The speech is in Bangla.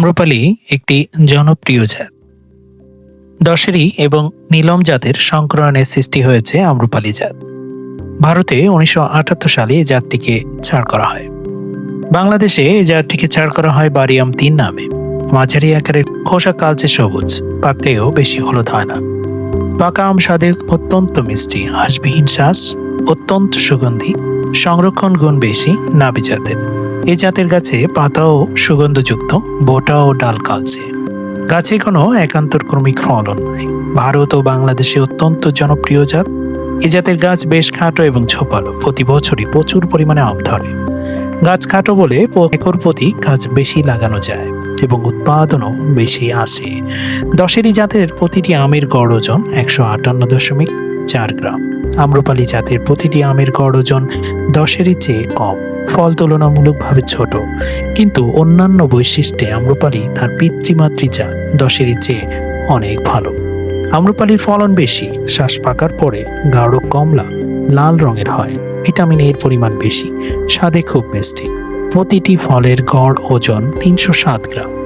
আম্রপালি একটি জনপ্রিয় জাত। দশেরি এবং নীলম জাতের সংকরণের সৃষ্টি হয়েছে আম্রপালি জাত। ভারতে উনিশশো আটাত্তর সালে এই জাতটিকে ছাড় করা হয়। বাংলাদেশে এই জাতটিকে ছাড় করা হয় বারিয়াম তিন নামে। মাঝারি আকারের খোসা কালচে সবুজ পাকড়েও বেশি হলুদ হয় না। পাকা আম স্বাদে অত্যন্ত মিষ্টি, হাঁসবিহীন শ্বাস অত্যন্ত সুগন্ধি, সংরক্ষণ গুণ বেশি নাবি জাতের। এই জাতের গাছে পাতাও সুগন্ধযুক্ত বোটা ও ডাল কালচে। গাছে কোনো একান্তর ক্রমিক ফলন নাই। ভারত ও বাংলাদেশে অত্যন্ত জনপ্রিয় জাত। এ জাতের গাছ বেশ খাটো এবং ছোপালো প্রতি বছরই প্রচুর পরিমাণে আম ধরে। গাছ খাটো বলে একর প্রতি গাছ বেশি লাগানো যায় এবং উৎপাদনও বেশি আসে। দশেরই জাতের প্রতিটি আমের গড় ওজন একশো আটান্ন দশমিক চার গ্রাম। আম্রপালি জাতের প্রতিটি আমের গড় ওজন দশেরই চেয়ে কম। ফল তুলনামূলকভাবে ছোট। কিন্তু অন্যান্য বৈশিষ্ট্যে আম্রপালি তার পিতৃমাতৃ জাত দশেরই চেয়ে অনেক ভালো। আম্রপালির ফলন বেশি, শ্বাস পাকার পরে গাঢ় কমলা লাল রঙের হয়। ভিটামিন এর পরিমাণ বেশি, স্বাদে খুব মিষ্টি। প্রতিটি ফলের গড় ওজন তিনশো সাত গ্রাম।